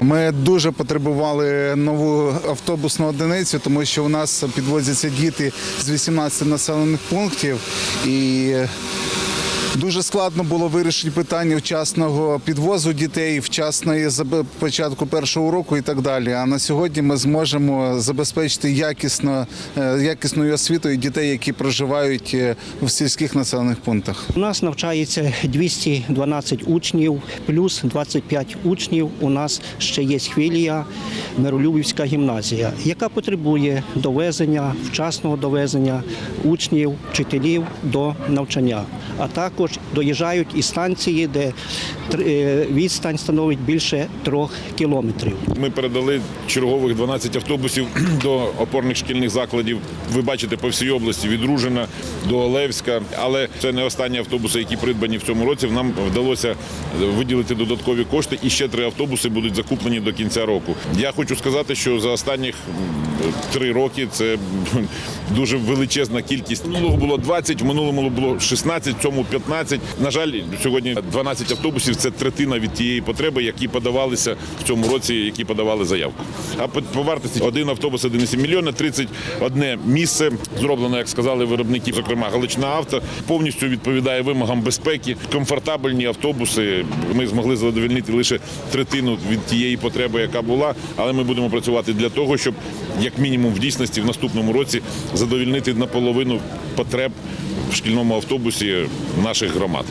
Ми дуже потребували нову автобусну одиницю, тому що у нас підвозяться діти з 18 населених пунктів і. Дуже складно було вирішити питання вчасного підвозу дітей, вчасної початку першого уроку і так далі. А на сьогодні ми зможемо забезпечити якісно, е, якісною освітою дітей, які проживають е, в сільських населених пунктах. У нас навчається 212 учнів, плюс 25 учнів. У нас ще є хвилія Миролюбівська гімназія, яка потребує довезення, вчасного довезення учнів, вчителів до навчання. А також доїжджають і станції, де е, відстань становить більше трьох кілометрів. Ми передали чергових 12 автобусів до опорних шкільних закладів. Ви бачите по всій області від Ружина до Олевська. Але це не останні автобуси, які придбані в цьому році. Нам вдалося виділити додаткові кошти, і ще три автобуси будуть закуплені до кінця року. Я хочу сказати, що за останніх три роки це дуже величезна кількість. Минулого було 20, в минулому було 16, в цьому 15. На жаль, сьогодні 12 автобусів це третина від тієї потреби, які подавалися в цьому році, які подавали заявку. А по, вартості один автобус 1,7 мільйона, 31 місце зроблено, як сказали виробники, зокрема Галична авто, повністю відповідає вимогам безпеки. Комфортабельні автобуси. Ми змогли задовольнити лише третину від тієї потреби, яка була. Але ми будемо працювати для того, щоб як мінімум в дійсності в наступному році задовольнити наполовину потреб в шкільному автобусі наших громад.